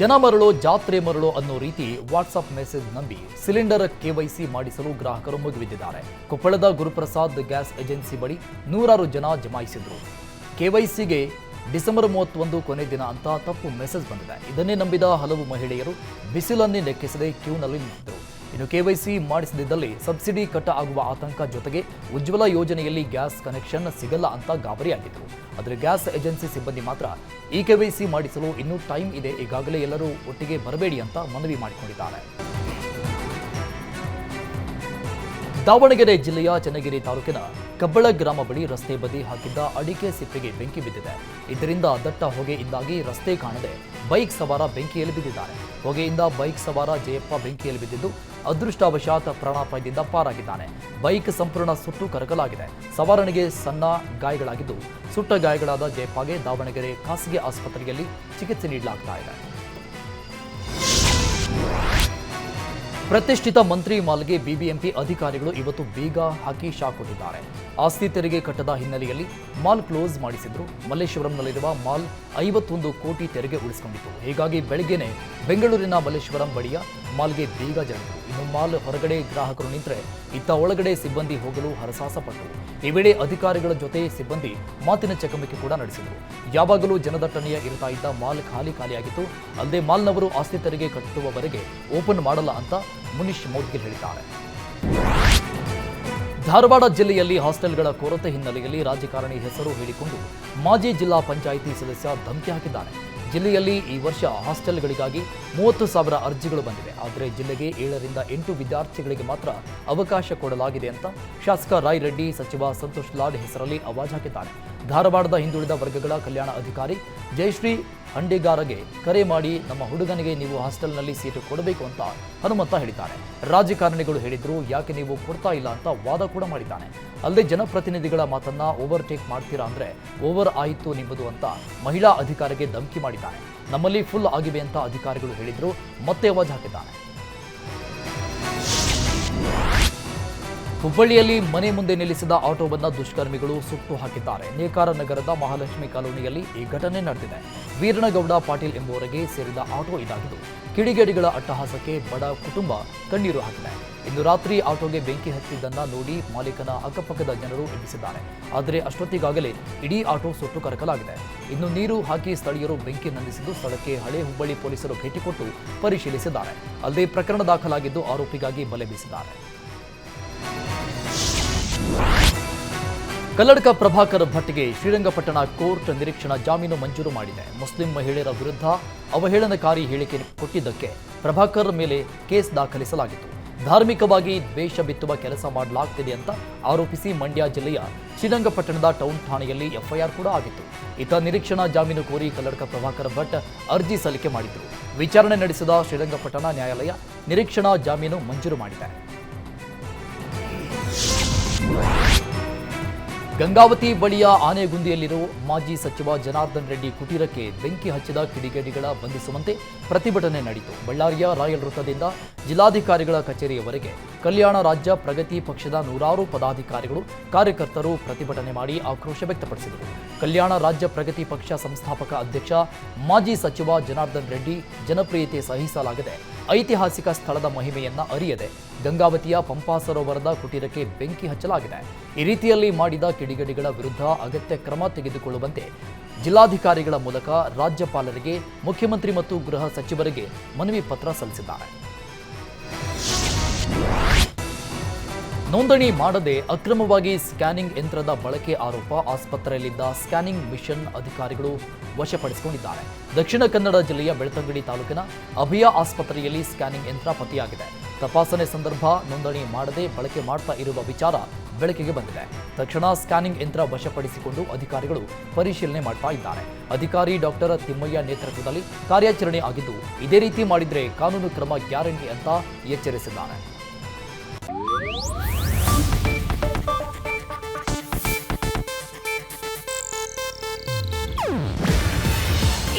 ಜನ ಮರಳೋ, ಜಾತ್ರೆ ಮರಳೋ ಅನ್ನೋ ರೀತಿ ವಾಟ್ಸಪ್ ಮೆಸೇಜ್ ನಂಬಿ ಸಿಲಿಂಡರ್ ಕೆವೈಸಿ ಮಾಡಿಸಲು ಗ್ರಾಹಕರು ಮುಗಿಬಿದ್ದಿದ್ದಾರೆ ಕೊಪ್ಪಳದ ಗುರುಪ್ರಸಾದ್ ಗ್ಯಾಸ್ ಏಜೆನ್ಸಿ ಬಳಿ ನೂರಾರು ಜನ ಜಮಾಯಿಸಿದ್ರು. ಕೆವೈಸಿಗೆ ಡಿಸೆಂಬರ್ ಮೂವತ್ತೊಂದು ಕೊನೆ ದಿನ ಅಂತ ತಪ್ಪು ಮೆಸೇಜ್ ಬಂದಿದೆ. ಇದನ್ನೇ ನಂಬಿದ ಹಲವು ಮಹಿಳೆಯರು ಬಿಸಿಲನ್ನೇ ಲೆಕ್ಕಿಸದೆ ಕ್ಯೂನಲ್ಲಿ ನಿಂತಿದ್ದರು ಇನ್ನು ಕೆವೈಸಿ ಮಾಡಿಸದಿದ್ದಲ್ಲಿ ಸಬ್ಸಿಡಿ ಕಟ್ ಆಗುವ ಆತಂಕ ಜೊತೆಗೆ ಉಜ್ವಲ ಯೋಜನೆಯಲ್ಲಿ ಗ್ಯಾಸ್ ಕನೆಕ್ಷನ್ ಸಿಗಲ್ಲ ಅಂತ ಗಾಬರಿಯಾಗಿದ್ರು ಆದರೆ ಗ್ಯಾಸ್ ಏಜೆನ್ಸಿ ಸಿಬ್ಬಂದಿ ಮಾತ್ರ ಈ ಕೆವೈಸಿ ಮಾಡಿಸಲು ಇನ್ನೂ ಟೈಮ್ ಇದೆ, ಈಗಾಗಲೇ ಎಲ್ಲರೂ ಒಟ್ಟಿಗೆ ಬರಬೇಡಿ ಅಂತ ಮನವಿ ಮಾಡಿಕೊಂಡಿದ್ದಾರೆ. ದಾವಣಗೆರೆ ಜಿಲ್ಲೆಯ ಚನ್ನಗಿರಿ ತಾಲೂಕಿನ ಕಬ್ಬಳ ಗ್ರಾಮ ಬಳಿ ರಸ್ತೆ ಬದಿ ಹಾಕಿದ್ದ ಅಡಿಕೆ ಸಿಪ್ಪೆಗೆ ಬೆಂಕಿ ಬಿದ್ದಿದೆ. ಇದರಿಂದ ದಟ್ಟ ಹೊಗೆಯಿಂದಾಗಿ ರಸ್ತೆ ಕಾಣದೆ ಬೈಕ್ ಸವಾರ ಬೆಂಕಿಯಲ್ಲಿ ಬಿದ್ದಿದ್ದಾರೆ. ಹೊಗೆಯಿಂದ ಬೈಕ್ ಸವಾರ ಜಯಪ್ಪ ಬೆಂಕಿಯಲ್ಲಿ ಬಿದ್ದಿದ್ದು ಅದೃಷ್ಟವಶಾತ್ ಪ್ರಾಣಾಪಾಯದಿಂದ ಪಾರಾಗಿದ್ದಾನೆ. ಬೈಕ್ ಸಂಪೂರ್ಣ ಸುಟ್ಟು ಕರಕಲಾಗಿದೆ. ಸವಾರನಿಗೆ ಸಣ್ಣ ಗಾಯಗಳಾಗಿದ್ದು ಸುಟ್ಟ ಗಾಯಗಳಾದ ಜಯಪ್ಪಗೆ ದಾವಣಗೆರೆ ಖಾಸಗಿ ಆಸ್ಪತ್ರೆಯಲ್ಲಿ ಚಿಕಿತ್ಸೆ ನೀಡಲಾಗ್ತಾ ಇದೆ. ಪ್ರತಿಷ್ಠಿತ ಮಂತ್ರಿ ಮಾಲ್ಗೆ ಬಿಬಿಎಂಪಿ ಅಧಿಕಾರಿಗಳು ಇವತ್ತು ಬೀಗ ಹಾಕಿ ಶಾಕ್ ಕೊಟ್ಟಿದ್ದಾರೆ ಆಸ್ತಿ ತೆರಿಗೆ ಕಟ್ಟದ ಹಿನ್ನೆಲೆಯಲ್ಲಿ ಮಾಲ್ ಕ್ಲೋಸ್ ಮಾಡಿಸಿದ್ರು. ಮಲ್ಲೇಶ್ವರಂನಲ್ಲಿರುವ ಮಾಲ್ ಐವತ್ತೊಂದು ಕೋಟಿ ತೆರಿಗೆ ಉಳಿಸಿಕೊಂಡಿತ್ತು. ಹೀಗಾಗಿ ಬೆಳಗ್ಗೆನೆ ಬೆಂಗಳೂರಿನ ಮಲ್ಲೇಶ್ವರಂ ಬಳಿಯ ಮಾಲ್ಗೆ ಬೀಗ ಜರುಗಿತು ಇನ್ನು ಮಾಲ್ ಹೊರಗಡೆ ಗ್ರಾಹಕರು ನಿಂತರೆ ಇತ್ತ ಒಳಗಡೆ ಸಿಬ್ಬಂದಿ ಹೋಗಲು ಹರಸಾಸ ಪಟ್ಟರು ಈ ವೇಳೆ ಅಧಿಕಾರಿಗಳ ಜೊತೆ ಸಿಬ್ಬಂದಿ ಮಾತಿನ ಚಕಮಕಿ ಕೂಡ ನಡೆಸಿದರು. ಯಾವಾಗಲೂ ಜನದಟ್ಟಣೆಯ ಇರ್ತಾ ಇದ್ದ ಮಾಲ್ ಖಾಲಿ ಖಾಲಿಯಾಗಿತ್ತು. ಅಲ್ಲದೆ ಮಾಲ್ನವರು ಆಸ್ತಿ ತೆರಿಗೆ ಕಟ್ಟುವವರೆಗೆ ಓಪನ್ ಮಾಡಲ್ಲ ಅಂತ ಮುನೀಶ್ ಮೌದ್ಗಿಲ್ ಹೇಳಿದ್ದಾರೆ. ಧಾರವಾಡ ಜಿಲ್ಲೆಯಲ್ಲಿ ಹಾಸ್ಟೆಲ್ಗಳ ಕೊರತೆ ಹಿನ್ನೆಲೆಯಲ್ಲಿ ರಾಜಕಾರಣಿ ಹೆಸರು ಹೇಳಿಕೊಂಡು ಮಾಜಿ ಜಿಲ್ಲಾ ಪಂಚಾಯಿತಿ ಸದಸ್ಯ ಧಮಕಿ ಹಾಕಿದ್ದಾನೆ ಜಿಲ್ಲೆಯಲ್ಲಿ ಈ ವರ್ಷ ಹಾಸ್ಟೆಲ್ಗಳಿಗಾಗಿ ಮೂವತ್ತು ಸಾವಿರ ಅರ್ಜಿಗಳು ಬಂದಿವೆ. ಆದರೆ ಜಿಲ್ಲೆಗೆ ಏಳರಿಂದ ಎಂಟು ವಿದ್ಯಾರ್ಥಿಗಳಿಗೆ ಮಾತ್ರ ಅವಕಾಶ ಕೊಡಲಾಗಿದೆ ಅಂತ ಶಾಸಕ ರಾಯ್ ರೆಡ್ಡಿ ಸಚಿವ ಸಂತೋಷ್ ಲಾಡ್ ಹೆಸರಲ್ಲಿ ಅವಾಜ್ ಹಾಕಿದ್ದಾರೆ. ಧಾರವಾಡದ ಹಿಂದುಳಿದ ವರ್ಗಗಳ ಕಲ್ಯಾಣ ಅಧಿಕಾರಿ ಜಯಶ್ರೀ ಹಂಡಿಗಾರಗೆ ಕರೆ ಮಾಡಿ ನಮ್ಮ ಹುಡುಗನಿಗೆ ನೀವು ಹಾಸ್ಟೆಲ್ನಲ್ಲಿ ಸೀಟು ಕೊಡಬೇಕು ಅಂತ ಹನುಮಂತ ಹೇಳಿದ್ದಾರೆ. ರಾಜಕಾರಣಿಗಳು ಹೇಳಿದ್ರು, ಯಾಕೆ ನೀವು ಕೊಡ್ತಾ ಇಲ್ಲ ಅಂತ ವಾದ ಕೂಡ ಮಾಡಿದ್ದಾನೆ. ಅಲ್ಲದೆ ಜನಪ್ರತಿನಿಧಿಗಳ ಮಾತನ್ನ ಓವರ್ಟೇಕ್ ಮಾಡ್ತೀರಾ ಅಂದ್ರೆ ಓವರ್ ಆಯಿತು ನಿಮ್ಮದು ಅಂತ ಮಹಿಳಾ ಅಧಿಕಾರಿಗೆ ಧಮಕಿ ಮಾಡಿದ್ದಾನೆ ನಮ್ಮಲ್ಲಿ ಫುಲ್ ಆಗಿವೆ ಅಂತ ಅಧಿಕಾರಿಗಳು ಹೇಳಿದ್ರು, ಮತ್ತೆ ಅವಾಜ್ ಹಾಕಿದ್ದಾನೆ ಹುಬ್ಬಳ್ಳಿಯಲ್ಲಿ ಮನೆ ಮುಂದೆ ನಿಲ್ಲಿಸಿದ ಆಟೋವನ್ನ ದುಷ್ಕರ್ಮಿಗಳು ಸುಟ್ಟು ಹಾಕಿದ್ದಾರೆ. ನೇಕಾರ ನಗರದ ಮಹಾಲಕ್ಷ್ಮಿ ಕಾಲೋನಿಯಲ್ಲಿ ಈ ಘಟನೆ ನಡೆದಿದೆ. ವೀರನಗೌಡ ಪಾಟೀಲ್ ಎಂಬುವರಿಗೆ ಸೇರಿದ ಆಟೋ ಇದಾಗಿದ್ದು, ಕಿಡಿಗೇಡಿಗಳ ಅಟ್ಟಹಾಸಕ್ಕೆ ಬಡ ಕುಟುಂಬ ಕಣ್ಣೀರು ಹಾಕಿದೆ. ಇಂದು ರಾತ್ರಿ ಆಟೋಗೆ ಬೆಂಕಿ ಹತ್ತಿದ್ದನ್ನ ನೋಡಿ ಮಾಲೀಕನ ಅಕ್ಕಪಕ್ಕದ ಜನರು ಎಬ್ಬಿಸಿದ್ದಾರೆ. ಆದರೆ ಅಷ್ಟೊತ್ತಿಗಾಗಲೇ ಇಡೀ ಆಟೋ ಸುಟ್ಟು ಕರಕಲಾಗಿದೆ. ಇನ್ನು ನೀರು ಹಾಕಿ ಸ್ಥಳೀಯರು ಬೆಂಕಿ ನಂದಿಸಿದ್ದು ಸ್ಥಳಕ್ಕೆ ಹಳೆ ಹುಬ್ಬಳ್ಳಿ ಪೊಲೀಸರು ಭೇಟಿ ಕೊಟ್ಟು ಪರಿಶೀಲಿಸಿದ್ದಾರೆ. ಅಲ್ಲದೆ ಪ್ರಕರಣ ದಾಖಲಾಗಿದ್ದು ಆರೋಪಿಗಾಗಿ ಬಲೆ ಬೀಸಿದ್ದಾರೆ. ಕಲ್ಲಡ್ಕ ಪ್ರಭಾಕರ್ ಭಟ್ಗೆ ಶ್ರೀರಂಗಪಟ್ಟಣ ಕೋರ್ಟ್ ನಿರೀಕ್ಷಣಾ ಜಾಮೀನು ಮಂಜೂರು ಮಾಡಿದೆ. ಮುಸ್ಲಿಂ ಮಹಿಳೆಯರ ವಿರುದ್ಧ ಅವಹೇಳನಕಾರಿ ಹೇಳಿಕೆ ಕೊಟ್ಟಿದ್ದಕ್ಕೆ ಪ್ರಭಾಕರ್ ಮೇಲೆ ಕೇಸ್ ದಾಖಲಿಸಲಾಗಿತ್ತು. ಧಾರ್ಮಿಕವಾಗಿ ದ್ವೇಷ ಬಿತ್ತುವ ಕೆಲಸ ಮಾಡಲಾಗ್ತಿದೆ ಅಂತ ಆರೋಪಿಸಿ ಮಂಡ್ಯ ಜಿಲ್ಲೆಯ ಶ್ರೀರಂಗಪಟ್ಟಣದ ಟೌನ್ ಠಾಣೆಯಲ್ಲಿ ಎಫ್ಐಆರ್ ಕೂಡ ಆಗಿತ್ತು. ಇತ ನಿರೀಕ್ಷಣಾ ಜಾಮೀನು ಕೋರಿ ಕಲ್ಲಡಕ ಪ್ರಭಾಕರ್ ಭಟ್ ಅರ್ಜಿ ಸಲ್ಲಿಕೆ ಮಾಡಿದ್ರು. ವಿಚಾರಣೆ ನಡೆಸಿದ ಶ್ರೀರಂಗಪಟ್ಟಣ ನ್ಯಾಯಾಲಯ ನಿರೀಕ್ಷಣಾ ಜಾಮೀನು ಮಂಜೂರು ಮಾಡಿದೆ. ಗಂಗಾವತಿ ಬಳಿಯ ಆನೆಗುಂದಿಯಲ್ಲಿರುವ ಮಾಜಿ ಸಚಿವ ಜನಾರ್ದನ್ ರೆಡ್ಡಿ ಕುಟೀರಕ್ಕೆ ಬೆಂಕಿ ಹಚ್ಚಿದ ಕಿಡಿಗೇಡಿಗಳ ಬಂಧಿಸುವಂತೆ ಪ್ರತಿಭಟನೆ ನಡೆಯಿತು ಬಳ್ಳಾರಿಯ ರಾಯಲ್ ವೃತ್ತದಿಂದ ಜಿಲ್ಲಾಧಿಕಾರಿಗಳ ಕಚೇರಿಯವರೆಗೆ ಕಲ್ಯಾಣ ರಾಜ್ಯ ಪ್ರಗತಿ ಪಕ್ಷದ ನೂರಾರು ಪದಾಧಿಕಾರಿಗಳು, ಕಾರ್ಯಕರ್ತರು ಪ್ರತಿಭಟನೆ ಮಾಡಿ ಆಕ್ರೋಶ ವ್ಯಕ್ತಪಡಿಸಿದರು. ಕಲ್ಯಾಣ ರಾಜ್ಯ ಪ್ರಗತಿ ಪಕ್ಷ ಸಂಸ್ಥಾಪಕ ಅಧ್ಯಕ್ಷ, ಮಾಜಿ ಸಚಿವ ಜನಾರ್ದನ್ ರೆಡ್ಡಿ ಜನಪ್ರಿಯತೆ ಸಹಿಸಲಾಗದೆ ಐತಿಹಾಸಿಕ ಸ್ಥಳದ ಮಹಿಮೆಯನ್ನ ಅರಿಯದೆ ಗಂಗಾವತಿಯ ಪಂಪಾ ಸರೋವರದ ಕುಟೀರಕ್ಕೆ ಬೆಂಕಿ ಹಚ್ಚಲಾಗಿದೆ. ಈ ರೀತಿಯಲ್ಲಿ ಮಾಡಿದ ಕಿಡಿಗಡಿಗಳ ವಿರುದ್ಧ ಅಗತ್ಯ ಕ್ರಮ ತೆಗೆದುಕೊಳ್ಳುವಂತೆ ಜಿಲ್ಲಾಧಿಕಾರಿಗಳ ಮೂಲಕ ರಾಜ್ಯಪಾಲರಿಗೆ, ಮುಖ್ಯಮಂತ್ರಿ ಮತ್ತು ಗೃಹ ಸಚಿವರಿಗೆ ಮನವಿ ಪತ್ರ ಸಲ್ಲಿಸಿದ್ದಾರೆ. ನೋಂದಣಿ ಮಾಡದೆ ಅಕ್ರಮವಾಗಿ ಸ್ಕ್ಯಾನಿಂಗ್ ಯಂತ್ರದ ಬಳಕೆ ಆರೋಪ ಆಸ್ಪತ್ರೆಯಲ್ಲಿದ್ದ ಸ್ಕ್ಯಾನಿಂಗ್ ಮಿಷನ್ ಅಧಿಕಾರಿಗಳು ವಶಪಡಿಸಿಕೊಂಡಿದ್ದಾರೆ. ದಕ್ಷಿಣ ಕನ್ನಡ ಜಿಲ್ಲೆಯ ಬೆಳ್ತಂಗಡಿ ತಾಲೂಕಿನ ಅಭಯ ಆಸ್ಪತ್ರೆಯಲ್ಲಿ ಸ್ಕ್ಯಾನಿಂಗ್ ಯಂತ್ರ ಪತಿಯಾಗಿದೆ ತಪಾಸಣೆ ಸಂದರ್ಭ ನೋಂದಣಿ ಮಾಡದೆ ಬಳಕೆ ಮಾಡ್ತಾ ಇರುವ ವಿಚಾರ ಬೆಳಕಿಗೆ ಬಂದಿದೆ. ತಕ್ಷಣ ಸ್ಕ್ಯಾನಿಂಗ್ ಯಂತ್ರ ವಶಪಡಿಸಿಕೊಂಡು ಅಧಿಕಾರಿಗಳು ಪರಿಶೀಲನೆ ಮಾಡ್ತಾ ಇದ್ದಾರೆ. ಅಧಿಕಾರಿ ಡಾಕ್ಟರ್ ತಿಮ್ಮಯ್ಯ ನೇತೃತ್ವದಲ್ಲಿ ಕಾರ್ಯಾಚರಣೆ ಆಗಿದ್ದು, ಇದೇ ರೀತಿ ಮಾಡಿದರೆ ಕಾನೂನು ಕ್ರಮ ಗ್ಯಾರಂಟಿ ಅಂತ ಎಚ್ಚರಿಸಿದ್ದಾರೆ.